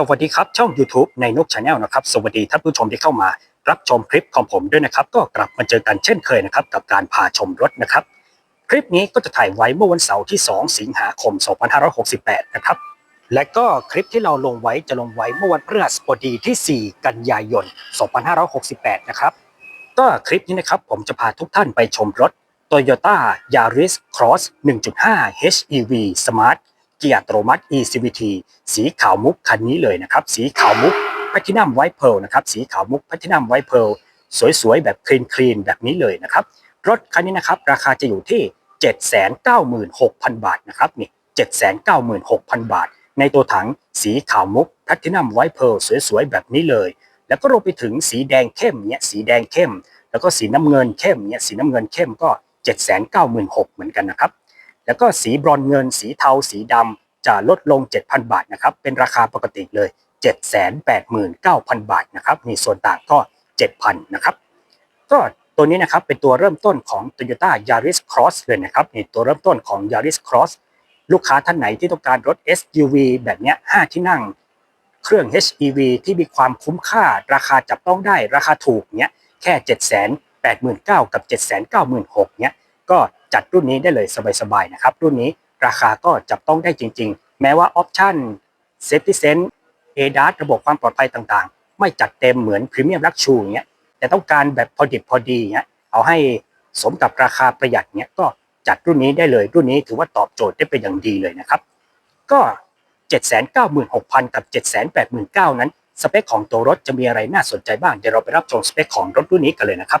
สวัสดีครับช่อง YouTube ในนกชาแนลนะครับ สวัสดีท่านผู้ชมที่เข้ามา รับชมคลิปของผมด้วยนะครับ ก็กลับมาเจอกันเช่นเคยนะครับ กับการพาชมรถนะครับ คลิปนี้ก็จะถ่ายไว้เมื่อวันเสาร์ที่ 2 สิงหาคม 2568 นะครับ และก็คลิปที่เราลงไว้จะลงไว้เมื่อวันพฤหัสบดีที่ 4 กันยายน 2568 นะครับ ก็คลิปนี้นะครับผมจะพาทุกท่านไปชมรถ Toyota Yaris Cross 1.5 HEV Smart เกียร์อัตโนมัติ eCVT สีขาวมุกคันนี้เลยนะครับ สีขาวมุกแพทินัมไวท์เพลนะครับ สีขาวมุกแพทินัมไวท์เพลสวยๆ แบบคลีนคลีนแบบนี้เลยนะครับ รถคันนี้นะครับราคาจะอยู่ที่ 796,000 บาทนะครับนี่796,000 บาท ในตัวถังสีขาวมุกแพทินัมไวท์เพลสวยๆ แบบนี้เลย แล้วก็รวมไปถึงสีแดงเข้มเนี่ยสีแดงเข้ม แล้วก็สีน้ำเงินเข้มเนี่ยสีน้ำเงินเข้มก็796,000เหมือนกันนะครับ แล้วก็สีบรอนเงิน สีเทา สีดำจะลดลง 7,000 บาทนะครับ เป็นราคาปกติเลย 789,000 บาทนะครับมีส่วนต่างก็ 7,000 นะครับ ก็ตัวนี้นะครับเป็นตัวเริ่มต้นของ Toyota Yaris Cross เลยนะครับนี่ตัวเริ่มต้นของ Yaris Cross ลูกค้าท่านไหนที่ต้องการรถ SUV แบบเนี้ย5ที่นั่ง เครื่อง HEV ที่มีความคุ้มค่า ราคาจับต้องได้ ราคาถูกเนี้ยแค่ 789,000กับ 796,000เนี้ยก็ จัดรุ่นนี้ได้เลยสบายๆนะครับ รุ่นนี้ราคาก็จับต้องได้จริง ๆ แม้ว่าออปชั่น Safety Sense ADAS ระบบความปลอดภัยต่างๆ ไม่จัดเต็มเหมือนพรีเมียมลักชูเงี้ยแต่ต้องการแบบพอดิบพอดีเงี้ยเอาให้สมกับราคาประหยัดเงี้ยก็จัดรุ่นนี้ได้เลย รุ่นนี้ถือว่าตอบโจทย์ได้เป็นอย่างดีเลยนะครับ ก็ 796,000 กับ 789,000 นั้น สเปคของตัวรถจะมีอะไรน่าสนใจบ้าง เดี๋ยวเราไปรับชมสเปคของรถรุ่นนี้กันเลยนะครับ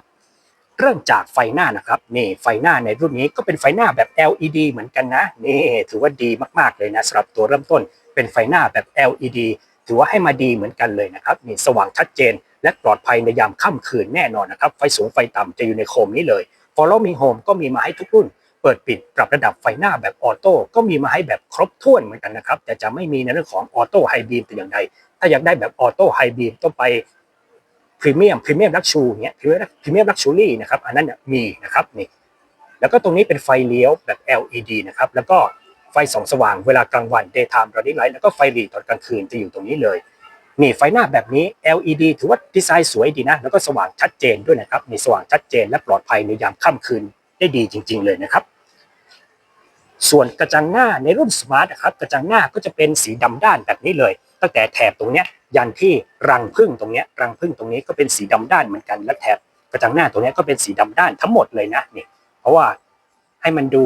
เริ่มจากไฟหน้านะครับนี่ไฟหน้าในรุ่นนี้ก็เป็นไฟหน้าแบบ LED เหมือนกันนะนี่ถือว่าดีมากๆเลยนะสำหรับตัวเริ่มต้น เป็นไฟหน้าแบบ LED ถือว่าให้มาดีเหมือนกันเลยนะครับนี่สว่างชัดเจน และปลอดภัยในยามค่ำคืนแน่นอนนะครับ ไฟสูงไฟต่ำจะอยู่ในโคมนี้เลย Follow Me Home ก็มีมาให้ทุกรุ่น เปิดปิดปรับระดับไฟหน้าแบบออโต้ก็มีมาให้แบบครบถ้วนเหมือนกันนะครับแต่จะไม่มีในเรื่องของออโต้ไฮบีมแต่อย่างใดถ้าอยากได้แบบออโต้ไฮบีมต้องไป พรีเมียมพรีเมียมลักชูเนี้ยพรีเมียมพรีเมียมลักชูรี่นะครับอันนั้นเนี่ยมีนะครับนี่แล้วก็ตรงนี้เป็นไฟเลี้ยวแบบ LED นะครับแล้วก็ไฟส่องสว่างเวลากลางวัน daytime running light แล้วก็ไฟหลีตอนกลางคืนจะอยู่ตรงนี้เลยนี่ไฟหน้าแบบนี้ LED ถือว่าดีไซน์สวยดีนะ แล้วก็สว่างชัดเจนด้วยนะครับนี่สว่างชัดเจนและปลอดภัยในยามค่ำคืนได้ดีจริง ๆ เลยนะครับ ส่วนกระจังหน้าในรุ่นสมาร์ทนะครับกระจังหน้าก็จะเป็นสีดำด้านแบบนี้เลย ตั้งแต่แถบตรงเนี้ยยันที่รังพึ่งตรงเนี้ยรังพึ่งตรงนี้ก็เป็นสีดำด้านเหมือนกันและแถบกระจังหน้าตรงเนี้ยก็เป็นสีดำด้านทั้งหมดเลยนะนี่เพราะว่าให้มันดู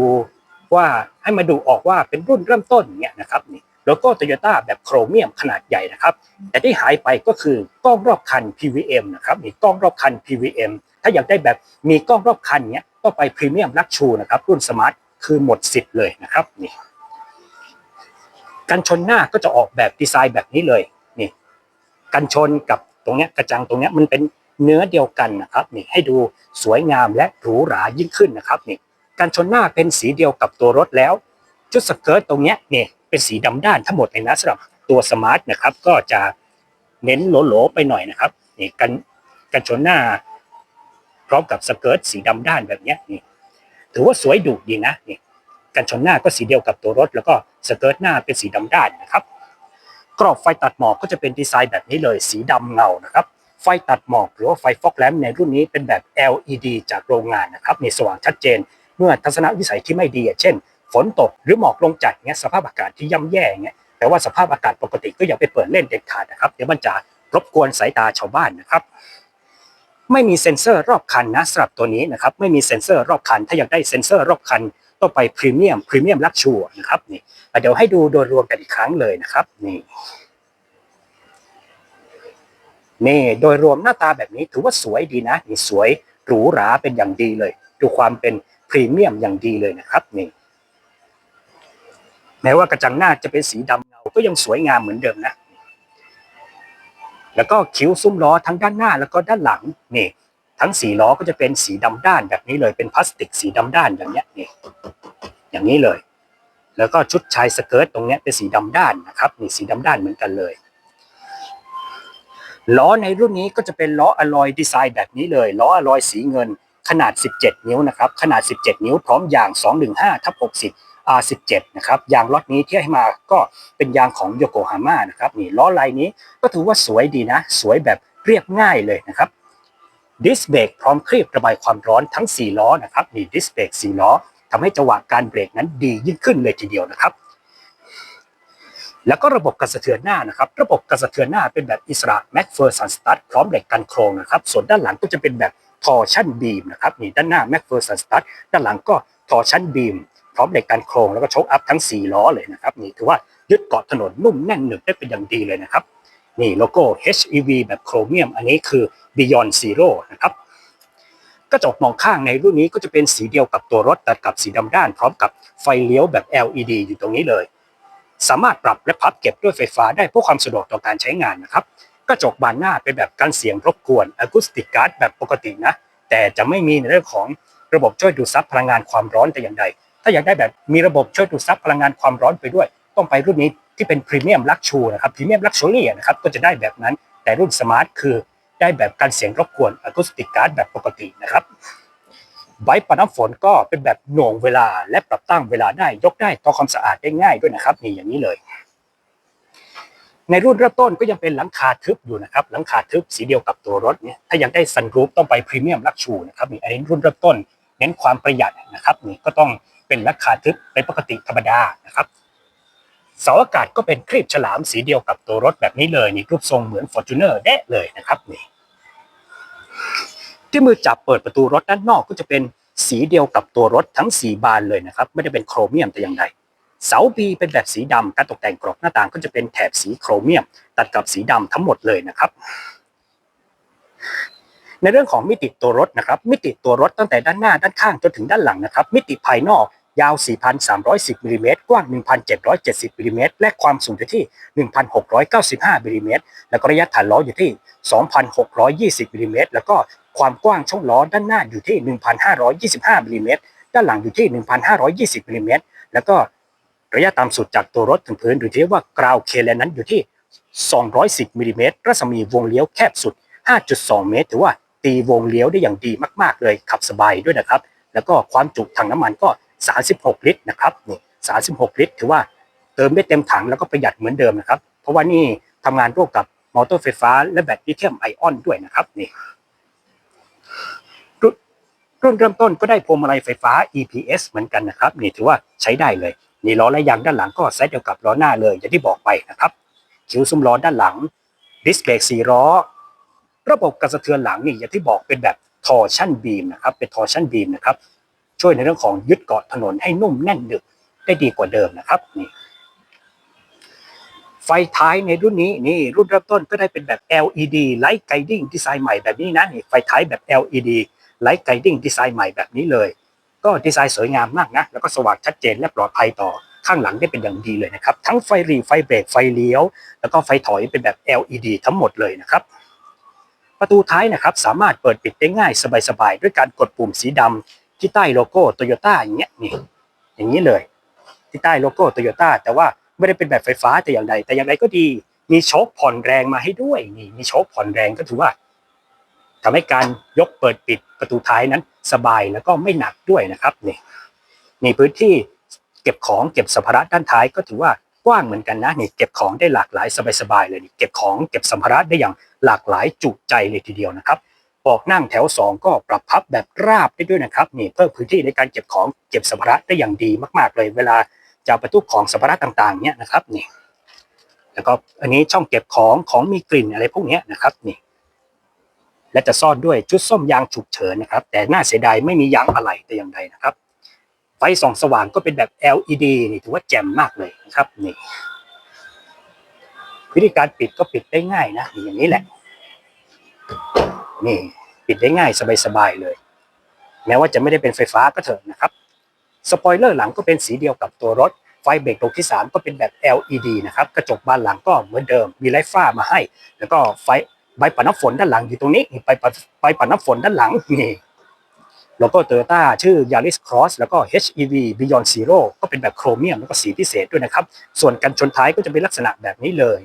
ว่าให้มันดูออกว่าเป็นรุ่นเริ่มต้นเนี่ยนะครับนี่โลโก้โตโยต้าแบบโครเมียมขนาดใหญ่นะครับ แต่ที่หายไปก็คือกล้องรอบคัน PVM นะครับนี่กล้องรอบคัน PVM ถ้าอยากได้แบบมีกล้องรอบคันเนี้ยก็ไปพรีเมียมลักชูนะครับรุ่นสมาร์ทคือหมดสิทธิ์เลยนะครับนี่ กันชนหน้าก็จะออกแบบดีไซน์แบบนี้เลยนี่กันชนกับตรงเนี้ยกระจังตรงเนี้ยมันเป็นเนื้อเดียวกันนะครับนี่ให้ดูสวยงามและหรูหรายิ่งขึ้นนะครับนี่กันชนหน้าเป็นสีเดียวกับตัวรถแล้ว ชุดสเกิร์ตตรงเนี้ยนี่เป็นสีดำด้านทั้งหมดเลยนะสำหรับตัวสมาร์ทนะครับก็จะเน้นโหลๆไปหน่อยนะครับนี่กันกันชนหน้า พร้อมกับสเกิร์ตสีดำด้านแบบเนี้ยนี่ถือว่าสวยดุดีนะนี่กันชนหน้าก็สีเดียวกับตัวรถแล้วก็ สเกิร์ตหน้าเป็นสีดำด้านนะครับ กรอบไฟตัดหมอกก็จะเป็นดีไซน์แบบนี้เลยสีดำเงานะครับ ไฟตัดหมอกหรือว่าไฟฟอกแลมในรุ่นนี้เป็นแบบ LED จากโรงงานนะครับมีสว่างชัดเจน เมื่อทัศนวิสัยที่ไม่ดีเช่น ฝนตกหรือหมอกลงจัดเงี้ยสภาพอากาศที่ย่ำแย่เงี้ยแต่ว่าสภาพอากาศปกติก็อย่าไปเปิดเล่นเด็ดขาดนะครับเดี๋ยวมันจะรบกวนสายตาชาวบ้านนะครับไม่มีเซ็นเซอร์รอบคันนะสำหรับตัวนี้นะครับไม่มีเซ็นเซอร์รอบคัน ถ้าอยากได้เซ็นเซอร์รอบคัน ต้องไปพรีเมียมพรีเมียมลักชัวนะครับนี่เดี๋ยวให้ดูโดยรวมกันอีกครั้งเลยนะครับ นี่นี่โดยรวมหน้าตาแบบนี้ถือว่าสวยดีนะนี่สวยหรูหราเป็นอย่างดีเลย ดูความเป็นพรีเมียมอย่างดีเลยนะครับนี่แม้ว่ากระจังหน้าจะเป็นสีดำเงาก็ยังสวยงามเหมือนเดิมนะ แล้วก็คิ้วซุ้มล้อทั้งด้านหน้าแล้วก็ด้านหลังนี่ ทั้งสี่ล้อก็จะเป็นสีดำด้านแบบนี้เลยเป็นพลาสติกสีดำด้านอย่างเงี้ยนี่อย่างนี้เลย แล้วก็ชุดชายสเกิร์ตตรงเนี้ยเป็นสีดำด้านนะครับนี่สีดำด้านเหมือนกันเลยล้อในรุ่นนี้ก็จะเป็นล้ออลอยดีไซน์แบบนี้เลยล้ออลอยสีเงินขนาด 17 นิ้วนะครับขนาด 17 นิ้วพร้อมยาง 215ทับ60 R17 นะครับยางล็อตนี้ที่ให้มาก็เป็นยางของโยโกฮาม่านะครับนี่ล้อลายนี้ก็ถือว่าสวยดีนะ สวยแบบเรียบง่ายเลยนะครับ ดิสเบรกพร้อมครีบระบายความร้อนทั้ง 4 ล้อนะครับนี่ดิสเบรก4ล้อทำให้จังหวะการเบรกนั้นดียิ่งขึ้นเลยทีเดียวนะครับ แล้วก็ระบบกระสะเทือนหน้านะครับ ระบบกระสะเทือนหน้าเป็นแบบอิสระแม็กเฟอร์สันสตัดพร้อมเหล็กกันโครงนะครับ ส่วนด้านหลังก็จะเป็นแบบทอชั่นบีมนะครับนี่ด้านหน้าแม็กเฟอร์สันสตัดด้านหลังก็ทอชั่นบีมพร้อมเหล็กกันโครงแล้วก็โชคอัพทั้ง 4 ล้อเลยนะครับนี่ถือว่ายึดเกาะถนนนุ่มแน่นหนึบได้เป็นอย่างดีเลยนะครับนี่โลโก้ HEV แบบโครเมียม อันนี้คือ Beyond Zero นะครับกระจกมองข้างในรุ่นนี้ก็จะเป็นสีเดียวกับตัวรถตัดกับสีดำด้าน พร้อมกับไฟเลี้ยวแบบ LED อยู่ตรงนี้เลย สามารถปรับและพับเก็บด้วยไฟฟ้าได้เพื่อความสะดวกต่อการใช้งานนะครับกระจกบานหน้าเป็นแบบกันเสียงรบกวนอะคูสติกการ์ดแบบปกตินะ แต่จะไม่มีในเรื่องของระบบช่วยดูดซับพลังงานความร้อนแต่อย่างใด ถ้าอยากได้แบบมีระบบช่วยดูดซับพลังงานความร้อนไปด้วย ต้องไปรุ่นนี้ที่เป็นพรีเมียมลักชูนะครับพรีเมียมลักชัวรี่นะครับก็จะได้แบบนั้น แต่รุ่นสมาร์ทคือ ได้แบบการเสียงรบกวนอะคูสติกการ์ดแบบปกตินะครับไบปัดน้ำฝนก็เป็นแบบหน่วงเวลาและปรับตั้งเวลาได้ยกได้ต่อความสะอาดได้ง่ายด้วยนะครับนี่อย่างนี้เลย ในรุ่นเริ่มต้นก็ยังเป็นหลังคาทึบอยู่นะครับ หลังคาทึบสีเดียวกับตัวรถเนี่ยถ้ายังได้ซันรูฟต้องไปพรีเมียมลักชูนะครับนี่อันนี้รุ่นเริ่มต้น เน้นความประหยัดนะครับนี่ก็ต้องเป็นหลังคาทึบเป็นปกติธรรมดานะครับเสาอากาศก็เป็นครีบฉลามสีเดียวกับตัวรถแบบนี้เลยนี่รูปทรงเหมือน f o r t u n e r แน่เลยนะครับนี่ ที่มือจับเปิดประตูรถด้านนอกก็จะเป็นสีเดียวกับตัวรถทั้ง4บานเลยนะครับ ไม่ได้เป็นโครเมียมแต่อย่างใดเสาบีเป็นแบบสีดำการตกแต่งกรอบหน้าต่างก็จะเป็นแถบสีโครเมียม ตัดกับสีดำทั้งหมดเลยนะครับ ในเรื่องของมิติตัวรถนะครับ มิติตัวรถตั้งแต่ด้านหน้าด้านข้างจนถึงด้านหลังนะครับ มิติภายนอก ยาว 4,310มิลิเมตรกว้าง 1,770มิลิเมตรและความสูงอยู่ที่ 1,695มิลิเมตรแล้วก็ระยะฐานล้ออยู่ที่ 2,620มิลิเมตรแล้วก็ความกว้างช่องล้อด้านหน้าอยู่ที่ 1,525มิลิเมตรด้านหลังอยู่ที่ 1,520มิลิเมตรแล้วก็ระยะต่ำสุดจากตัวรถถึงพื้นหรือที่เรียกว่ากราวเคเลนนั้นอยู่ที่ 210มิลลิเมตรรัศมีวงเลี้ยวแคบสุด 5.2 เมตร ถือว่าตีวงเลี้ยวได้อย่างดีมาก ๆ เลยขับสบายด้วยนะครับ แล้วก็ความจุถังน้ำมันก็ 36 ลิตรนะครับนี่36 ลิตร ถือว่าเติมได้เต็มถังแล้วก็ประหยัดเหมือนเดิมนะครับ เพราะว่านี่ทำงานร่วมกับมอเตอร์ไฟฟ้าและแบตลิเธียมไอออนด้วยนะครับนี่รุ่นรุ่นเริ่มต้นก็ได้พวงมาลัยไฟฟ้า EPS เหมือนกันนะครับนี่ถือว่าใช้ได้เลยนี่ล้อและยางด้านหลังก็ไซส์เดียวกับล้อหน้าเลยอย่างที่บอกไปนะครับคิ้วซุ้มล้อด้านหลัง ดิสเบรกสี่ล้อ ระบบกระสะเทือนหลังนี่อย่างที่บอกเป็นแบบทอร์ชั่นบีมนะครับเป็นทอร์ชั่นบีมนะครับ ช่วยในเรื่องของยึดเกาะถนนให้นุ่มแน่นดึกได้ดีกว่าเดิมนะครับนี่ไฟท้ายในรุ่นนี้นี่รุ่นเริ่มต้นก็ได้เป็นแบบ LED Light Guiding ดีไซน์ใหม่แบบนี้นะนี่ไฟท้ายแบบ LED Light Guiding ดีไซน์ใหม่แบบนี้เลย ก็ดีไซน์สวยงามมากนะแล้วก็สว่างชัดเจนและปลอดภัยต่อข้างหลังได้เป็นอย่างดีเลยนะครับ ทั้งไฟรีไฟเบรกไฟเลี้ยว แล้วก็ไฟถอยเป็นแบบ LED ทั้งหมดเลยนะครับประตูท้ายนะครับสามารถเปิดปิดได้ง่ายสบายๆ ด้วยการกดปุ่มสีดำ ที่ใต้โลโก้โตโยต้าอย่างเงี้ยนี่อย่างนี้เลย ที่ใต้โลโก้โตโยต้าแต่ว่าไม่ได้เป็นแบบไฟฟ้าแต่อย่างใด แต่อย่างไรก็ดี มีโชคผ่อนแรงมาให้ด้วยนี่มีโชคผ่อนแรงก็ถือว่าทำให้การยกเปิดปิดประตูท้ายนั้นสบายแล้วก็ไม่หนักด้วยนะครับนี่มีพื้นที่เก็บของเก็บสัมภาระด้านท้ายก็ถือว่ากว้างเหมือนกันนะนี่เก็บของได้หลากหลายสบายๆเลยนี่เก็บของเก็บสัมภาระได้อย่างหลากหลายจุใจเลยทีเดียวนะครับ เบอกนั่งแถว 2 ก็ปรับพับแบบราบได้ด้วยนะครับนี่เพิ่มพื้นที่ในการเก็บของเก็บสัมภาระได้อย่างดีมากๆเลย เวลาจะบรรทุกของสัมภาระต่างๆเนี่ยนะครับนี่แล้วก็อันนี้ช่องเก็บของของมีกลิ่นอะไรพวกนี้นะครับนี่และจะซ่อนด้วยชุดส้มยางฉุกเฉินนะครับ แต่น่าเสียดายไม่มียางอะไหล่แต่อย่างใดนะครับ ไฟส่องสว่างก็เป็นแบบ LED นี่ถือว่าแจ่มมากเลยนะครับนี่วิธีการปิดก็ปิดได้ง่ายนะอย่างนี้แหละ นี่ปิดได้ง่ายสบายๆเลย แม้ว่าจะไม่ได้เป็นไฟฟ้าก็เถอะนะครับสปอยเลอร์หลังก็เป็นสีเดียวกับตัวรถ ไฟเบรกตรงที่ 3 ก็เป็นแบบ LED นะครับกระจกบานหลังก็เหมือนเดิมมีไลฟ้ามาให้ แล้วก็ไฟใบปัดน้ำฝนด้านหลังอยู่ตรงนี้ใบปัดใบปัดน้ำฝนด้านหลังนี่แล้วก็โตโยต้าชื่อ Yaris Cross แล้วก็ HEV Beyond Zero ก็เป็นแบบโครเมียมแล้วก็สีพิเศษด้วยนะครับ ส่วนกันชนท้ายก็จะเป็นลักษณะแบบนี้เลย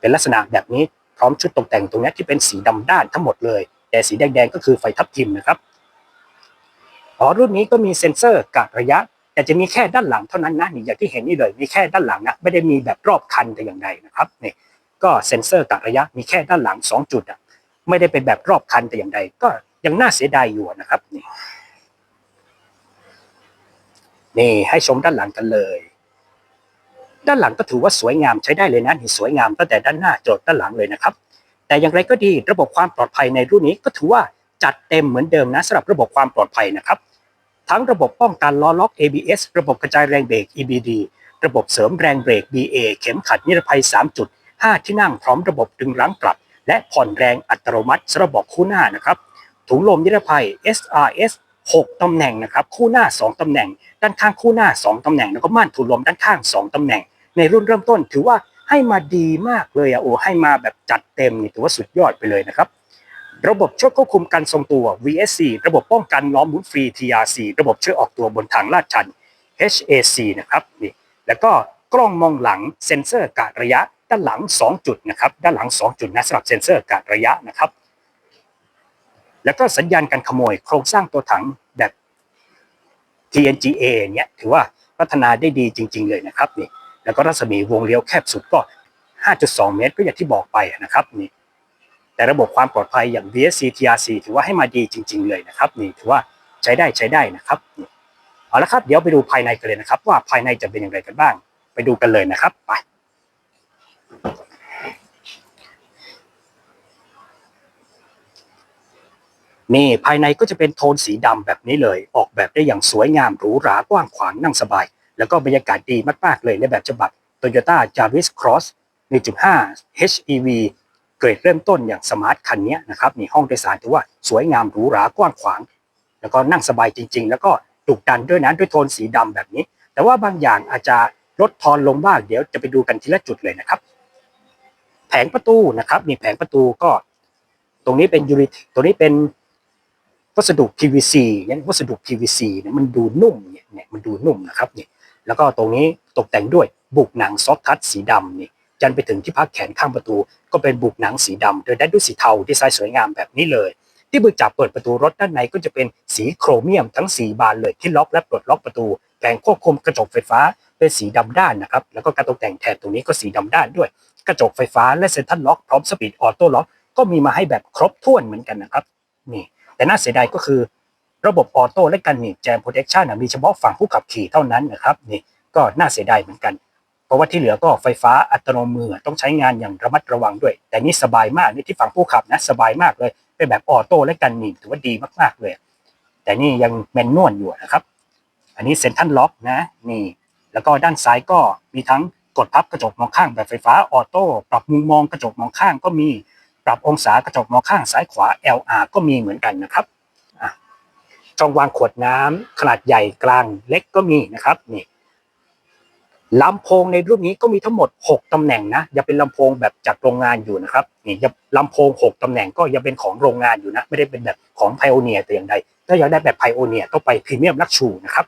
เป็นลักษณะแบบนี้ พร้อมชุดตกแต่งตรงนี้ที่เป็นสีดำด้านทั้งหมดเลย แต่สีแดงๆก็คือไฟทับทิมนะครับอ๋อรุ่นนี้ก็มีเซ็นเซอร์กะระยะ แต่จะมีแค่ด้านหลังเท่านั้นนะนี่อย่างที่เห็นนี่เลยมีแค่ด้านหลังนะไม่ได้มีแบบรอบคันแต่อย่างใดนะครับนี่ก็เซ็นเซอร์กะระยะมีแค่ด้านหลัง 2 จุดอะไม่ได้เป็นแบบรอบคันแต่อย่างใด ก็ยังน่าเสียดายอยู่นะครับนี่นี่ให้ชมด้านหลังกันเลย ด้านหลังก็ถือว่าสวยงามใช้ได้เลยนะนี่สวยงามตั้งแต่ด้านหน้าจดด้านหลังเลยนะครับ แต่อย่างไรก็ดีระบบความปลอดภัยในรุ่นนี้ก็ถือว่าจัดเต็มเหมือนเดิมนะสำหรับระบบความปลอดภัยนะครับทั้งระบบป้องกันล้อล็อก ABS ระบบกระจายแรงเบรก EBD ระบบเสริมแรงเบรก BA เข็มขัดนิรภัย 3 จุด 5 ที่นั่งพร้อมระบบดึงรั้งกลับ และผ่อนแรงอัตโนมัติสำหรับบคู่หน้านะครับถุงลมนิรภัย SRS 6 ตำแหน่งนะครับ คู่หน้า 2 ตำแหน่ง ด้านข้างคู่หน้า 2 ตำแหน่ง แล้วก็ม่านถุงลมด้านข้าง 2 ตำแหน่ง ในรุ่นเริ่มต้น ถือว่าให้มาดีมากเลยอะโอ้ให้มาแบบจัดเต็มนี่ถือว่าสุดยอดไปเลยนะครับระบบช่วยควบคุมการทรงตัว VSC ระบบป้องกันล้อมหมุนฟรี TRC ระบบช่วยออกตัวบนทางลาดชัน HAC นะครับนี่แล้วก็กล้องมองหลังเซ็นเซอร์กะระยะด้านหลัง 2 จุดนะครับด้านหลัง 2 จุดนะสำหรับเซ็นเซอร์กะระยะนะครับ แล้วก็สัญญาณการขโมยโครงสร้างตัวถังแบบ TNGA เนี่ยถือว่าพัฒนาได้ดีจริง ๆ เลยนะครับนี่ แล้วก็รัศมีวงเลี้ยวแคบสุดก็ 5.2 เมตร ก็อย่างที่บอกไปนะครับนี่แต่ระบบความปลอดภัยอย่าง VSC TRC ถือว่าให้มาดีจริง ๆ เลยนะครับนี่ถือว่าใช้ได้ใช้ได้นะครับนี่เอาละครับเดี๋ยวไปดูภายในกันเลยนะครับ ว่าภายในจะเป็นอย่างไรกันบ้าง ไปดูกันเลยนะครับไปนี่ภายในก็จะเป็นโทนสีดำแบบนี้เลย ออกแบบได้อย่างสวยงามหรูหรากว้างขวางนั่งสบาย แล้วก็บรรยากาศดีมากๆเลยในแบบฉบับ Toyota Yaris Cross 1.5 HEV เกรดเริ่มต้นอย่างสมาร์ทคันนี้นะครับนี่ห้องโดยสารถือว่าสวยงามหรูหรากว้างขวาง แล้วก็นั่งสบายจริง ๆ แล้วก็ดุดันด้วยนะด้วยโทนสีดำแบบนี้ แต่ว่าบางอย่างอาจจะลดทอนลงบ้างเดี๋ยวจะไปดูกันทีละจุดเลยนะครับ แผงประตูนะครับนี่แผงประตูก็ ตรงนี้เป็นยูริตรงนี้เป็นวัสดุ PVC เนี่ยวัสดุ PVC เนี่ยมันดูนุ่มเนี่ยเนี่ยมันดูนุ่มนะครับเนี่ย แล้วก็ตรงนี้ตกแต่งด้วยบุกหนังซอฟทัชสีดำนี่จันไปถึงที่พักแขนข้างประตู ก็เป็นบุกหนังสีดำโดยได้ด้วยสีเทาดีไซน์สวยงามแบบนี้เลย ที่มือจับเปิดประตูรถด้านในก็จะเป็นสีโครเมียมทั้ง4บานเลยที่ล็อกและปลดล็อกประตูแผงควบคุมกระจกไฟฟ้าเป็นสีดำด้านนะครับแล้วก็การตกแต่งแถบตรงนี้ก็สีดำด้านด้วย กระจกไฟฟ้าและเซ็นทรัลล็อกพร้อมสปีดออโต้ล็อกก็มีมาให้แบบครบถ้วนเหมือนกันนะครับนี่แต่น่าเสียดายก็คือ ระบบออโต้และการหนีบแจมโปรเทคชันมีเฉพาะฝั่งผู้ขับขี่เท่านั้นนะครับนี่ก็น่าเสียดายเหมือนกัน เพราะว่าที่เหลือก็ไฟฟ้าอัตโนมือต้องใช้งานอย่างระมัดระวังด้วย แต่นี่สบายมากนี่ที่ฝั่งผู้ขับนะสบายมากเลยเป็นแบบออโต้และการหนีบถือว่าดีมากๆเลย แต่นี่ยังแมนนวลอยู่นะครับ อันนี้เซ็นทรัลล็อกนะนี่ แล้วก็ด้านซ้ายก็มีทั้งกดพับกระจกมองข้างแบบไฟฟ้าออโต้ปรับมุมมองกระจกมองข้างก็มีปรับองศากระจกมองข้างซ้ายขวา LR ก็มีเหมือนกันนะครับ ช่องวางขวดน้ำขนาดใหญ่กลางเล็กก็มีนะครับนี่ลำโพงในรุ่นนี้ก็มีทั้งหมด 6ตำแหน่งนะย่าเป็นลำโพงแบบจากโรงงานอยู่นะครับนี่ย่าลำโพง 6ตำแหน่งก็ยังเป็นของโรงงานอยู่นะ ไม่ได้เป็นแบบของไพโอเนียแต่อย่างใดถ้าอยากได้แบบไพโอเนียต้องไปพรีเมียมลักชูนะครับ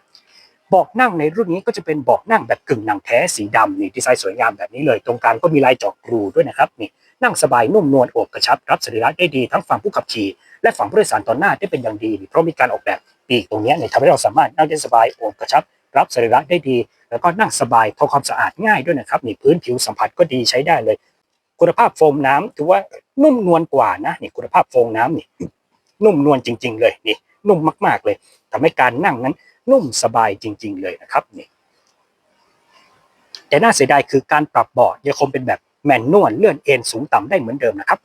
เบาะนั่งในรุ่นนี้ก็จะเป็นเบาะนั่งแบบกึ่งหนังแท้สีดำนี่ดีไซน์สวยงามแบบนี้เลย ตรงกลางก็มีลายจาะกรูด้วยนะครับนี่นั่งสบายนุ่มนวลอบกระชับรับสรีระได้ดีทั้งฝั่งผู้ขับขี่ และฝั่งผู้โดยสารตอนหน้าได้เป็นอย่างดี เพราะมีการออกแบบปีกตรงนี้เนี่ยทำให้เราสามารถนั่งได้สบายโอบกระชับ รับสรีระได้ดี แล้วก็นั่งสบายทำความสะอาดง่ายด้วยนะครับนี่พื้นผิวสัมผัสก็ดีใช้ได้เลย คุณภาพโฟมน้ำถือว่านุ่มนวลกว่านะนี่คุณภาพโฟมน้ำนี่นุ่มนวลจริง ๆ เลยนี่นุ่มมากๆเลยทำให้การนั่งนั้นนุ่มสบายจริง ๆ เลยนะครับนี่แต่น่าเสียดายคือการปรับเบาะยังคงเป็นแบบแมนนวลเลื่อนเอ็นสูงต่ำได้เหมือนเดิมนะครับ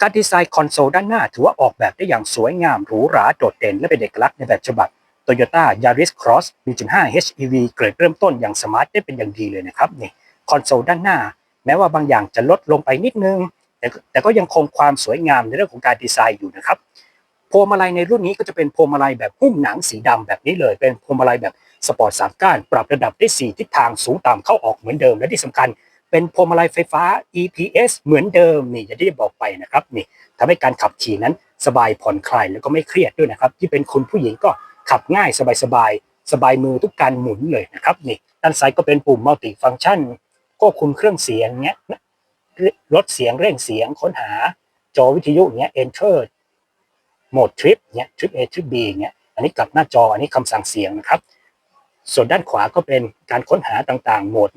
การดีไซน์คอนโซลด้านหน้า ถือว่าออกแบบได้อย่างสวยงามหรูหราโดดเด่นและเป็นเอกลักษณ์ในแบบฉบับ Toyota Yaris Cross 1.5 HEV เกรดเริ่มต้นอย่างสมาร์ทได้เป็นอย่างดีเลยนะครับนี่คอนโซลด้านหน้า แม้ว่าบางอย่างจะลดลงไปนิดนึง แต่แต่ก็ยังคงความสวยงามในเรื่องของการดีไซน์อยู่นะครับพวงมาลัยในรุ่นนี้ก็จะเป็นพวงมาลัยแบบหุ้มหนังสีดำแบบนี้เลย เป็นพวงมาลัยแบบสปอร์ตสามก้าน ปรับระดับได้ 4 ทิศทางสูงต่ำเข้าออกเหมือนเดิมและที่สำคัญ เป็นพวงมาลัยไฟฟ้า EPS เหมือนเดิมนี่อย่างที่ได้บอกไปนะครับนี่ทำให้การขับขี่นั้นสบายผ่อนคลายแล้วก็ไม่เครียดด้วยนะครับที่เป็นคุณผู้หญิงก็ขับง่ายสบายสบายๆสบายมือทุกการหมุนเลยนะครับนี่ด้านซ้ายก็เป็นปุ่มมัลติฟังก์ชันควบคุมเครื่องเสียงเงี้ยลดเสียงเร่งเสียงค้นหาจอวิทยุเงี้ย enter โหมดทริปเงี้ยทริป A ทริป B เงี้ยอันนี้กลับหน้าจออันนี้คำสั่งเสียงนะครับ ส่วนด้านขวาก็เป็นการค้นหาต่างๆ โหมด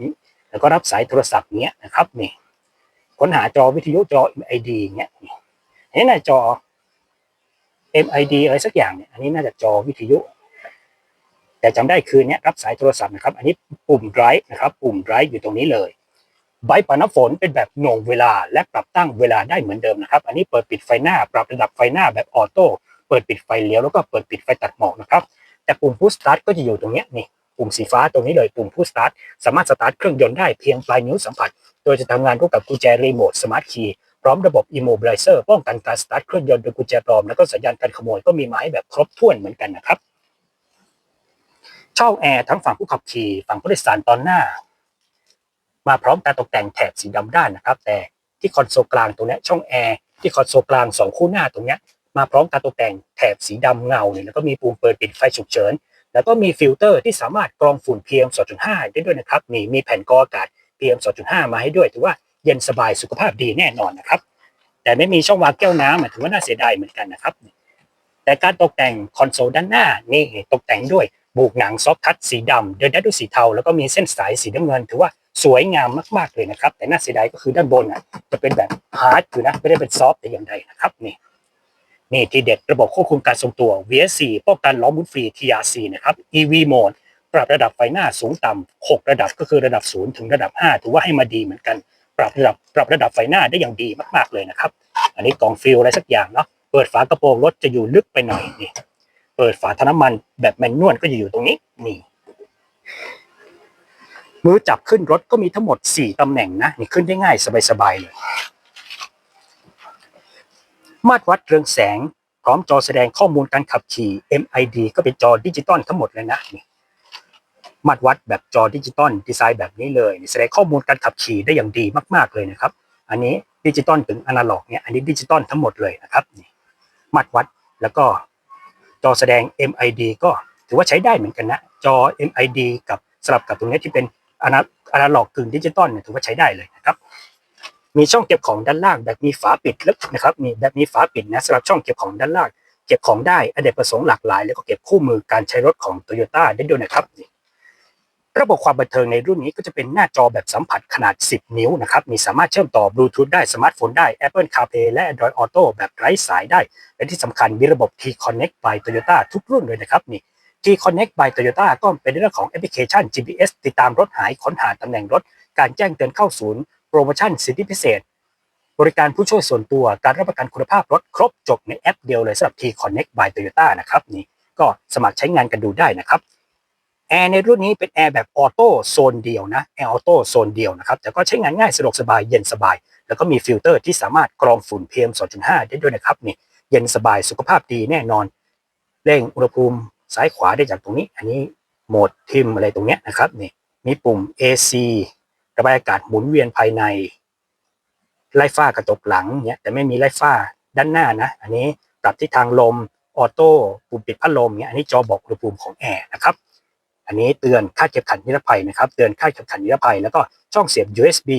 แล้วก็รับสายโทรศัพท์เงี้ยนะครับนี่ค้นหาจอวิทยุจอ MID เงี้ยนี่อันนี้หน้าจอ MID อะไรสักอย่างเนี่ยอันนี้น่าจะจอวิทยุ แต่จำได้คือเนี้ยรับสายโทรศัพท์นะครับ อันนี้ปุ่ม drive นะครับ ปุ่ม drive อยู่ตรงนี้เลยใบปัดน้ำฝนเป็นแบบหน่วงเวลาและปรับตั้งเวลาได้เหมือนเดิมนะครับ อันนี้เปิดปิดไฟหน้า ปรับระดับไฟหน้าแบบออโต้เปิดปิดไฟเลี้ยวแล้วก็เปิดปิดไฟตัดหมอกนะครับ แต่ปุ่ม push start ก็จะอยู่ตรงเนี้ยนี่ ปุ่มสีฟ้าตรงนี้เลยปุ่ม push start สามารถสตาร์ทเครื่องยนต์ได้เพียงปลายนิ้วสัมผัส โดยจะทำงานร่วมกับกุญแจรีโมทสมาร์ทคีย์พร้อมระบบ immobilizer ป้องกันการสตาร์ทเครื่องยนต์โดยกุญแจปลอม แล้วก็สัญญาณการขโมยก็มีมาให้แบบครบถ้วนเหมือนกันนะครับช่องแอร์ทั้งฝั่งผู้ขับขี่ฝั่งผู้โดยสารตอนหน้า มาพร้อมการตกแต่งแถบสีดำด้านนะครับ แต่ที่คอนโซลกลางตรงนี้ช่องแอร์ที่คอนโซลกลางสองคู่หน้าตรงนี้มาพร้อมการตกแต่งแถบสีดำเงาเนี่ยแล้วก็มีปุ่มเปิดปิดไฟฉุกเฉิน แล้วก็มีฟิลเตอร์ที่สามารถกรองฝุ่น PM 2.5 ได้ด้วยนะครับนี่มีแผ่นกรองอากาศ PM 2.5 มาให้ด้วยถือว่าเย็นสบายสุขภาพดีแน่นอนนะครับ แต่ไม่มีช่องวางแก้วน้ำถือว่าน่าเสียดายเหมือนกันนะครับ แต่การตกแต่งคอนโซลด้านหน้านี่ตกแต่งด้วยบุกหนังซอฟทัชสีดำเดินได้ด้วยสีเทาแล้วก็มีเส้นสายสีน้ำเงิน ถือว่าสวยงามมากๆเลยนะครับ แต่น่าเสียดายก็คือด้านบนอะจะเป็นแบบฮาร์ดอยู่นะไม่ได้เป็นซอฟแต่อย่างใดนะครับนี่ นี่ที่เด็ดระบบควบคุมการทรงตัว VSC ป้องกันล้อมุนฟรี TRC นะครับ EV Mode ปรับระดับไฟหน้าสูงต่ำ6ระดับก็คือระดับ 0 ถึงระดับ 5 ถือว่าให้มาดีเหมือนกัน ปรับระดับปรับระดับไฟหน้าได้อย่างดีมากๆเลยนะครับ อันนี้กล่องฟิลอะไรสักอย่างเนาะเปิดฝากระโปรงรถจะอยู่ลึกไปหน่อยนี่เปิดฝาถังน้ำมันแบบแมนนวลก็จะอยู่ตรงนี้นี่มือจับขึ้นรถก็มีทั้งหมด 4ตำแหน่งนะนี่ขึ้นได้ง่ายสบายๆเลย มาตรวัดเรืองแสง พร้อมจอแสดงข้อมูลการขับขี่ MID ก็เป็นจอดิจิตอลทั้งหมดเลยนะนี่มาตรวัดแบบจอดิจิตอลดีไซน์แบบนี้เลยแสดงข้อมูลการขับขี่ได้อย่างดีมาก ๆเลยนะครับ อันนี้ดิจิตอลถึงอนาล็อกเนี่ยอันนี้ดิจิตอลทั้งหมดเลยนะครับนี่มาตรวัดแล้วก็จอแสดง MID ก็ถือว่าใช้ได้เหมือนกันนะ จอ MID กับสลับกับตรงนี้ที่เป็นอนาอนาล็อกกึ่งดิจิตอลเนี่ยถือว่าใช้ได้เลยนะครับ มีช่องเก็บของด้านล่างแบบมีฝาปิดลึกนะครับมีแบบมีฝาปิดนะสำหรับช่องเก็บของด้านล่าง เก็บของได้อเนกประสงค์หลากหลาย แล้วก็เก็บคู่มือการใช้รถของ Toyota ได้ด้วยนะครับระบบความบันเทิงในรุ่นนี้ก็จะเป็นหน้าจอแบบสัมผัสขนาด 10 นิ้วนะครับ มีสามารถเชื่อมต่อบลูทูธได้ สมาร์ทโฟนได้ Apple CarPlay และ Android Auto แบบไร้สายได้ และที่สำคัญมีระบบ T-Connect by Toyota ทุกรุ่นเลยนะครับนี่ T-Connect by Toyota ก็เป็นเรื่องของแอปพลิเคชัน GPS ติดตามรถหายค้นหาตำแหน่งรถ การแจ้งเตือนเข้าศูนย์ โปรโมชั่นสิทธิพิเศษ บริการผู้ช่วยส่วนตัวการรับประกันคุณภาพรถครบจบในแอปเดียวเลยสำหรับ T-Connect by Toyota นะครับนี่ก็สมัครใช้งานกันดูได้นะครับแอร์ในรุ่นนี้เป็นแอร์แบบออโต้โซนเดียวนะแอร์ออโต้โซนเดียวนะครับแต่ก็ใช้งานง่ายสะดวกสบายเย็นสบาย แล้วก็มีฟิลเตอร์ที่สามารถกรองฝุ่น PM 2.5 ได้ด้วยนะครับนี่เย็นสบายสุขภาพดีแน่นอนเร่งอุณหภูมิซ้ายขวาได้จากตรงนี้ อันนี้โหมดทิมอะไรตรงเนี้ยนะครับนี่มีปุ่ม AC ระบายอากาศหมุนเวียนภายใน ไล่ฝ้ากระจกหลังเนี้ยแต่ไม่มีไล่ฝ้าด้านหน้านะ อันนี้ปรับทิศทางลมออโต้ปุ่มปิดพัดลมเนี้ยอันนี้จอบอกอุณหภูมิของแอร์นะครับ อันนี้เตือนค่าเก็บขันนิรภัยนะครับ เตือนค่าเก็บขันนิรภัย แล้วก็ช่องเสียบ USB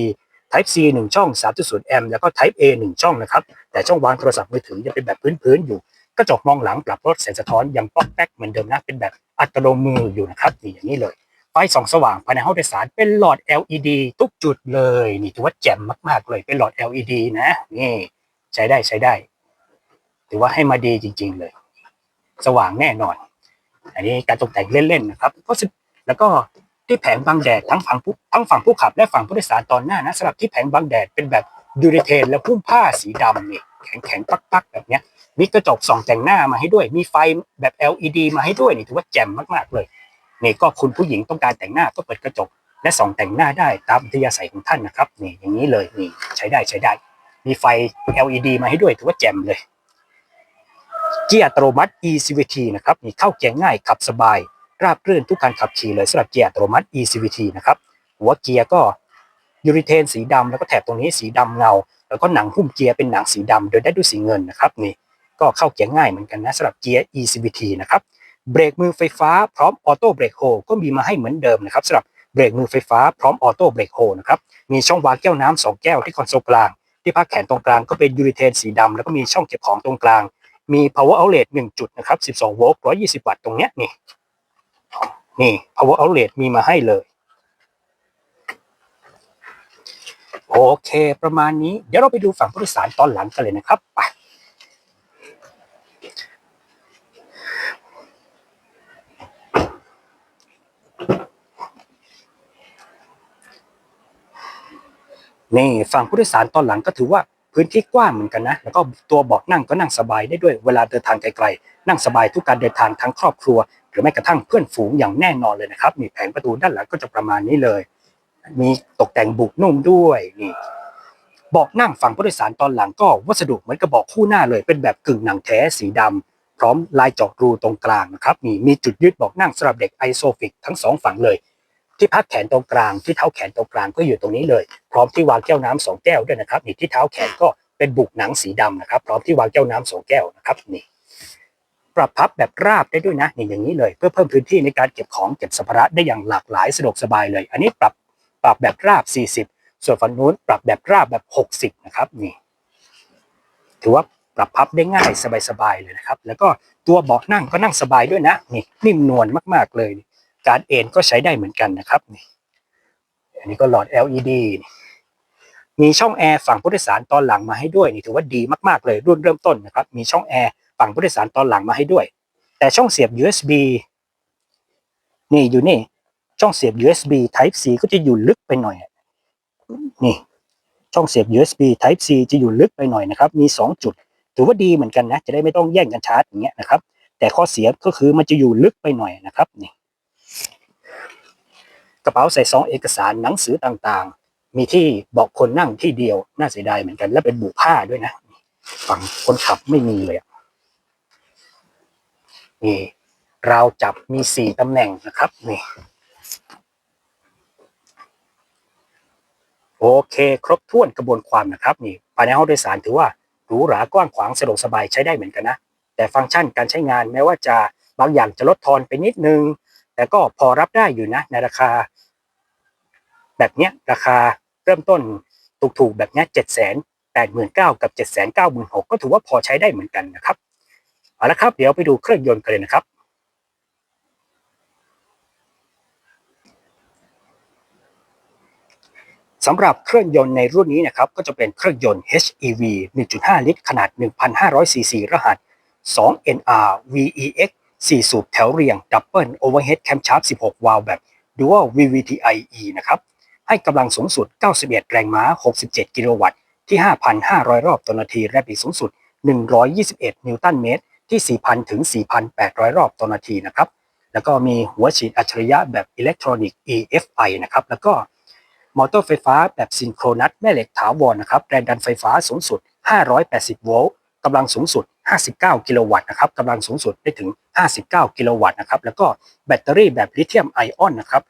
Type C 1 ช่อง 3.0 แอมป์แล้วก็ Type A 1 ช่องนะครับ แต่ช่องวางโทรศัพท์มือถือจะเป็นแบบพื้นๆอยู่ กระจกมองหลังปรับลดแสงสะท้อนยังป๊อกแป๊กเหมือนเดิมนะ เป็นแบบอัตโนมืออยู่นะครับนี่อย่างนี้เลย ไฟส่องสว่างภายในห้องโดยสารเป็นหลอด LED ทุกจุดเลยนี่ถือว่าแจ่มมากๆเลยเป็นหลอด LED นะนี่ใช้ได้ใช้ได้ ถือว่าให้มาดีจริง ๆ เลย สว่างแน่นอน อันนี้การตกแต่งเล่นๆนะครับก็แล้วก็ที่แผงบังแดดทั้งฝั่งผู้ทั้งฝั่งผู้ขับและฝั่งผู้โดยสารตอนหน้านะสำหรับที่แผงบังแดดเป็นแบบดูเรเทนและพุ่มผ้าสีดำนี่แข็งแข็งๆปักๆแบบเนี้ยมีกระจกส่องแต่งหน้ามาให้ด้วย มีไฟแบบ LED มาให้ด้วยนี่ถือว่าแจ่มมากๆเลย นี่ก็คุณผู้หญิงต้องการแต่งหน้าก็เปิดกระจก และส่องแต่งหน้าได้ตามอัธยาศัยของท่านนะครับนี่อย่างนี้เลยนี่ใช้ได้ใช้ได้ มีไฟ LED มาให้ด้วยถือว่าแจ่มเลยเกียร์อัตโนมัติ eCVT นะครับนี่เข้าเกียร์ง่ายขับสบาย ราบรื่นทุกการขับขี่เลยสำหรับเกียร์อัตโนมัติ eCVT นะครับหัวเกียร์ก็ยูริเทนสีดำแล้วก็แถบตรงนี้สีดำเงา แล้วก็หนังหุ้มเกียร์เป็นหนังสีดำโดยได้ด้วยสีเงินนะครับนี่ก็เข้าเกียร์ง่ายเหมือนกันนะสำหรับเกียร์ eCVT นะครับ เบรกมือไฟฟ้าพร้อมออโต้เบรกโฮก็มีมาให้เหมือนเดิมนะครับสำหรับเบรกมือไฟฟ้าพร้อมออโต้เบรกโฮนะครับมีช่องวางแก้วน้ำสองแก้วที่คอนโซลกลาง ที่พักแขนตรงกลางก็เป็นยูริเทนสีดำแล้วก็มีช่องเก็บของตรงกลาง มี power outlet 1 จุดนะครับ 12 โวลต์ 120 วัตต์ตรงเนี้ยนี่นี่ power outlet มีมาให้เลยโอเค ประมาณนี้เดี๋ยวเราไปดูฝั่งผู้โดยสารตอนหลังกันเลยนะครับไป นี่ฝั่งผู้โดยสารตอนหลังก็ถือว่าพื้นที่กว้างเหมือนกันนะ แล้วก็ตัวเบาะนั่งก็นั่งสบายได้ด้วยเวลาเดินทางไกลๆ นั่งสบายทุกการเดินทางทั้งครอบครัว หรือแม้กระทั่งเพื่อนฝูงอย่างแน่นอนเลยนะครับนี่แผงประตูด้านหลังก็จะประมาณนี้เลย มีตกแต่งบุกนุ่มด้วยนี่เบาะนั่งฝั่งผู้โดยสารตอนหลังก็วัสดุเหมือนกับเบาะคู่หน้าเลย เป็นแบบกึ่งหนังแท้สีดำพร้อมลายเจาะรูตรงกลางนะครับนี่มีจุดยึดเบาะนั่งสำหรับเด็กไอโซฟิกทั้งสองฝั่งเลย ที่พักแขนตรงกลางที่เท้าแขนตรงกลางก็อยู่ตรงนี้เลย พร้อมที่วางแก้วน้ำสองแก้วด้วยนะครับนี่ที่เท้าแขนก็เป็นบุกหนังสีดำนะครับ พร้อมที่วางแก้วน้ำสองแก้วนะครับนี่ปรับพับแบบราบได้ด้วยนะนี่อย่างนี้เลยเพื่อเพิ่มพื้นที่ในการเก็บของเก็บสัมภาระได้อย่างหลากหลายสะดวกสบายเลย อันนี้ปรับปรับแบบราบ 40 ส่วนฝั่งนู้นปรับแบบราบแบบ 60 นะครับนี่ ถือว่าปรับพับได้ง่ายสบายๆเลยนะครับ แล้วก็ตัวเบาะนั่งก็นั่งสบายด้วยนะนี่นิ่มนวลมากๆเลย การเอนก็ใช้ได้เหมือนกันนะครับนี่อันนี้ก็หลอด LED มีช่องแอร์ฝั่งผู้โดยสารตอนหลังมาให้ด้วยนี่ถือว่าดีมากๆเลยรุ่นเริ่มต้นนะครับ มีช่องแอร์ฝั่งผู้โดยสารตอนหลังมาให้ด้วย แต่ช่องเสียบ USB นี่อยู่นี่ช่องเสียบ USB Type C ก็จะอยู่ลึกไปหน่อยนี่ช่องเสียบ USB Type C จะอยู่ลึกไปหน่อยนะครับ มี 2 จุด ถือว่าดีเหมือนกันนะ จะได้ไม่ต้องแย่งกันชาร์จอย่างเงี้ยนะครับ แต่ข้อเสียก็คือมันจะอยู่ลึกไปหน่อยนะครับนี่ กระเป๋าใส่ซองเอกสารหนังสือต่างๆ มีที่เบาะคนนั่งที่เดียวน่าเสียดายเหมือนกัน และเป็นบุผ้าด้วยนะฝั่งคนขับไม่มีเลยนี่ราวจับมีสี่ตำแหน่งนะครับนี่โอเค ครบถ้วนกระบวนความนะครับนี่ภายในห้องโดยสารถือว่าหรูหรากว้างขวางสะดวกสบายใช้ได้เหมือนกันนะ แต่ฟังก์ชันการใช้งานแม้ว่าจะบางอย่างจะลดทอนไปนิดนึง แต่ก็พอรับได้อยู่นะ ในราคา แบบเนี้ยราคาเริ่มต้นถูกๆแบบเนี้ยเจ็ดแสนแปดหมื่นเก้ากับเจ็ดแสนเก้าหมื่นหกก็ถือว่าพอใช้ได้เหมือนกันนะครับเอาละครับ เดี๋ยวไปดูเครื่องยนต์กันเลยนะครับสำหรับเครื่องยนต์ในรุ่นนี้นะครับก็จะเป็นเครื่องยนต์ HEV 1.5 ลิตร ขนาด 1,500 ซีซี รหัส 2NR VEX 4 สูบแถวเรียง Double Overhead Camshaft 16 วาล์วแบบ Dual VVTi E นะครับ ให้กำลังสูงสุด 91 แรงม้า 67 กิโลวัตต์ ที่ 5,500 รอบต่อนาที และปีกสูงสุด 121 นิวตันเมตร ที่ 4,000 ถึง 4,800 รอบต่อนาทีนะครับ แล้วก็มีหัวฉีดอัจฉริยะแบบอิเล็กทรอนิกส์ EFI นะครับ แล้วก็มอเตอร์ไฟฟ้าแบบซินโครนัสแม่เหล็กถาวรนะครับ แรงดันไฟฟ้าสูงสุด 580 โวลต์กำลังสูงสุด 59 กิโลวัตต์นะครับกำลังสูงสุดได้ถึง 59 กิโลวัตต์นะครับ แล้วก็แบตเตอรี่แบบลิเธียมไอออนนะครับ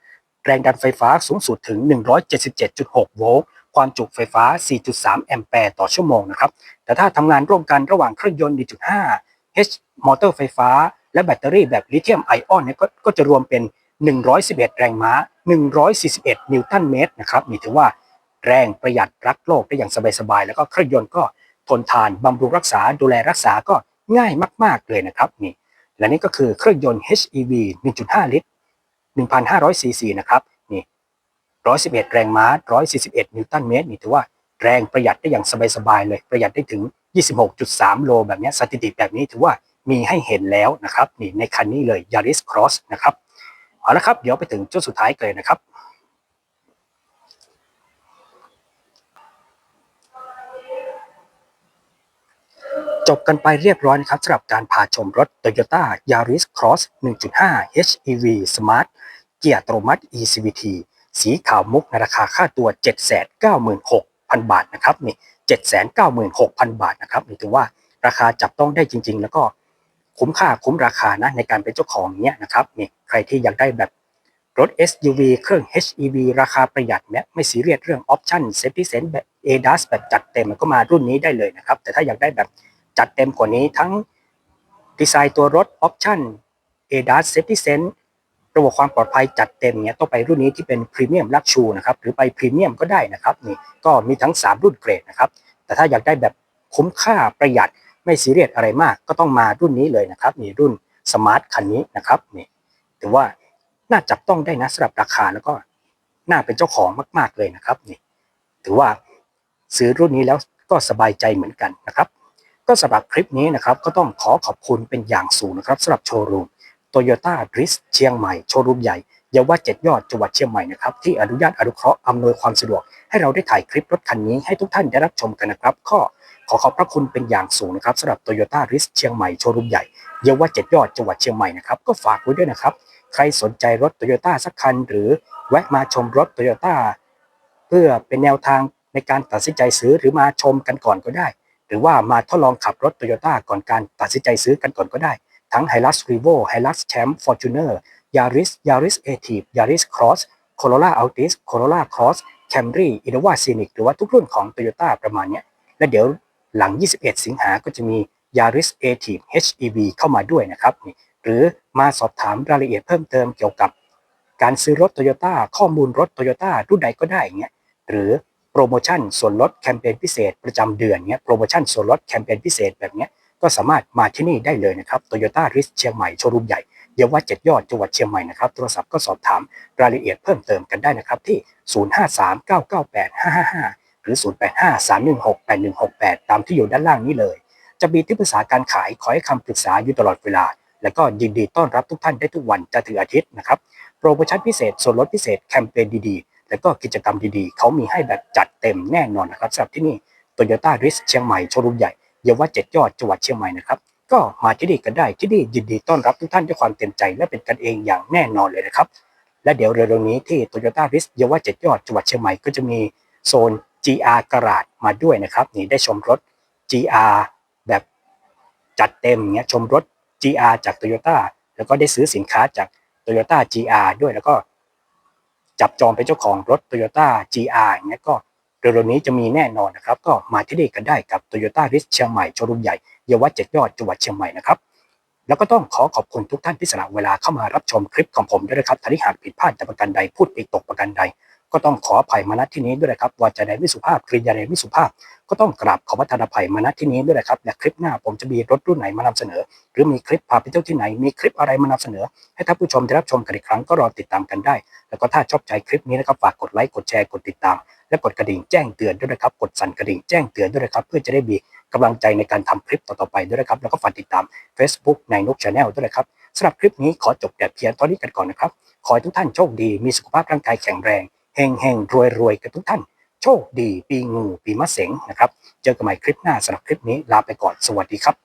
แรงดันไฟฟ้าสูงสุดถึง 177.6 โวลต์ความจุไฟฟ้า 4.3 แอมแปร์ต่อชั่วโมงนะครับ แต่ถ้าทำงานร่วมกันระหว่างเครื่องยนต์ 1.5 H มอเตอร์ไฟฟ้า และแบตเตอรี่แบบลิเธียมไอออนเนี่ยก็จะรวมเป็น 111 แรงม้า 141 นิวตันเมตรนะครับนี่ถือว่าแรงประหยัดรักโลกได้อย่างสบายๆ แล้วก็เครื่องยนต์ก็ทนทานบำรุงรักษาดูแลรักษาก็ง่ายมาก ๆ เลยนะครับนี่และนี่ก็คือเครื่องยนต์ HEV 1.5 ลิตร 1,500ซีซีนะครับนี่111 แรงม้า 141 นิวตันเมตรนี่ถือว่าแรงประหยัดได้อย่างสบายๆเลย ประหยัดได้ถึง 26.3 โลแบบนี้สถิติแบบนี้ถือว่ามีให้เห็นแล้วนะครับนี่ในคันนี้เลย Yaris Cross นะครับเอาละครับ เดี๋ยวไปถึงจุดสุดท้ายกันเลยนะครับ จบกันไปเรียบร้อยนะครับสำหรับการพาชมรถ Toyota Yaris Cross 1.5 HEV Smart เกียร์อัตโนมัติ eCVT สีขาวมุกในราคาค่าตัว 796,000 บาทนะครับนี่796,000 บาทนะครับนี่ถือว่าราคาจับต้องได้จริง ๆ แล้วก็คุ้มค่าคุ้มราคานะในการเป็นเจ้าของเนี้ยนะครับนี่ใครที่อยากได้แบบรถ SUV เครื่อง HEV ราคาประหยัดเนี่ยไม่ซีเรียสเรื่องออปชั่น Safety Sense แบบ ADAS แบบจัดเต็มมันก็มารุ่นนี้ได้เลยนะครับ แต่ถ้าอยากได้แบบ จัดเต็มกว่านี้ทั้งดีไซน์ตัวรถออปชั่น ADAS Safety Sense ระบบความปลอดภัยจัดเต็มเนี่ยต้องไปรุ่นนี้ที่เป็นพรีเมียมลักชูนะครับหรือไปพรีเมียมก็ได้นะครับนี่ก็มีทั้ง 3 รุ่นเกรดนะครับแต่ถ้าอยากได้แบบคุ้มค่าประหยัดไม่ซีเรียสอะไรมาก ก็ต้องมารุ่นนี้เลยนะครับนี่รุ่นสมาร์ทคันนี้นะครับนี่ถือว่าน่าจับต้องได้นะสำหรับราคาแล้วก็น่าเป็นเจ้าของมาก ๆเลยนะครับนี่ถือว่าซื้อรุ่นนี้แล้วก็สบายใจเหมือนกันนะครับ ก็สำหรับคลิปนี้นะครับก็ต้องขอขอบคุณเป็นอย่างสูงนะครับสำหรับโชว์รูมโตโยต้าดริสเชียงใหม่โชว์รูมใหญ่เยาวราชเจ็ดยอดจังหวัดเชียงใหม่นะครับที่อนุญาตอนุเคราะห์อำนวยความสะดวก ให้เราได้ถ่ายคลิปรถคันนี้ให้ทุกท่านได้รับชมกันนะครับก็ขอขอบพระคุณเป็นอย่างสูงนะครับสำหรับโตโยต้าริสเชียงใหม่โชว์รูมใหญ่เยาวราชเจ็ดยอดจังหวัดเชียงใหม่นะครับก็ฝากไว้ด้วยนะครับใครสนใจรถโตโยต้าสักคัน หรือแวะมาชมรถโตโยต้าเพื่อเป็นแนวทางในการตัดสินใจซื้อหรือมาชมกันก่อนก็ได้ หรือว่ามาทดลองขับรถโตโยต้าก่อนการตัดสินใจซื้อกันก่อนก็ได้ ทั้ง Hilux Revo Hilux Champ Fortuner Yaris Yaris a t i v e Yaris Cross Corolla Altis Corolla Cross Camry Innova Scenic หรือว่าทุกรุ่นของ Toyota ประมาณเนี้ยและเดี๋ยวหลัง 21 สิงหาก็จะมี Yaris a t i v e HEV เข้ามาด้วยนะครับนี่หรือมาสอบถามรายละเอียดเพิ่มเติมเกี่ยวกับ การซื้อรถ Toyota ข้อมูลรถ Toyota รุ่นใดก็ได้เงี้ยหรือ โปรโมชั่นส่วนลดแคมเปญพิเศษประจำเดือนเงี้ยโปรโมชั่นส่วนลดแคมเปญพิเศษแบบเนี้ยก็สามารถมาที่นี่ได้เลยนะครับ Toyota r i s เชียงใหม่โชว์รูมใหญ่เยาวราชเจ็ดยอดจังหวัดเชียงใหม่นะครับโทรศัพท์ก็สอบถามรายละเอียดเพิ่มเติมกันได้นะครับที่ 0539985555 หรือ 0853168168 ตามที่อยู่ด้านล่างนี้เลย จะมีที่ปรึกษาการขายขอให้คำปรึกษาอยู่ตลอดเวลา และก็ยินดีต้อนรับทุกท่านได้ทุกวันจะถึงอาทิตย์นะครับโปรโมชั่นพิเศษส่วนลดพิเศษแคมเปญดีๆ และก็กิจกรรมดีๆ เขามีให้แบบจัดเต็มแน่นอนนะครับสำหรับที่นี่โตโยต้าริสเชียงใหม่โชว์รูมใหญ่เยาวราชเจ็ดยอดจังหวัดเชียงใหม่นะครับก็มาที่นี่กันได้ที่นี่ยินดีต้อนรับทุกท่านด้วยความเต็มใจและเป็นกันเองอย่างแน่นอนเลยนะครับ และเดี๋ยวเร็วๆนี้ที่โตโยต้าริสเยาวราชเจ็ดยอดจังหวัดเชียงใหม่ก็จะมีโซน GR กราดมาด้วยนะครับนี่ได้ชมรถ GR แบบจัดเต็มเงี้ยชมรถ GR จากโตโยต้าแล้วก็ได้ซื้อสินค้าจาก Toyota GR ด้วยแล้วก็ จับจองเป็นเจ้าของรถ Toyota GR อย่างเงี้ยก็เร็วๆนี้จะมีแน่นอนนะครับ ก็มาที่นี่กันได้กับ Toyota r i s เชียงใหม่โชว์รูมใหญ่เยาวราชเจ็ดยอดจังหวัดเชียงใหม่นะครับแล้วก็ต้องขอขอบคุณทุกท่านที่สละเวลาเข้ามารับชมคลิปของผมด้วยนะครับถ้าที่หากผิดพลาดแต่ประการใดพูดผิดตกประการใด ก็ต้องขออภัยมาณที่นี้ด้วยนะครับว่าจะใดไม่สุภาพกริยาใดไม่สุภาพ ก็ต้องกราบขอประทานอภัยมาณที่นี้ด้วยนะครับและคลิปหน้าผมจะมีรถรุ่นไหนมานำเสนอ หรือมีคลิปพาไปเที่ยวที่ไหนมีคลิปอะไรมานำเสนอ ให้ท่านผู้ชมได้รับชมกันอีกครั้งก็รอติดตามกันได้ แล้วก็ถ้าชอบใจคลิปนี้นะครับฝากกดไลค์กดแชร์กดติดตาม และกดกระดิ่งแจ้งเตือนด้วยนะครับกดสั่นกระดิ่งแจ้งเตือนด้วยนะครับเพื่อจะได้มีกำลังใจในการทำคลิปต่อๆไปด้วยนะครับ แล้วก็ฝากติดตาม Facebook ในนกชาแนลด้วยนะครับสำหรับคลิปนี้ขอจบแต่เพียงตอนนี้กันก่อนนะครับ ขอให้ทุกท่านโชคดี มีสุขภาพร่างกายแข็งแรง แห่งๆรวยๆ กันทุกท่าน โชคดีปีงูปีมะเสงนะครับ เจอกันใหม่คลิปหน้าสำหรับคลิปนี้ลาไปก่อนสวัสดีครับ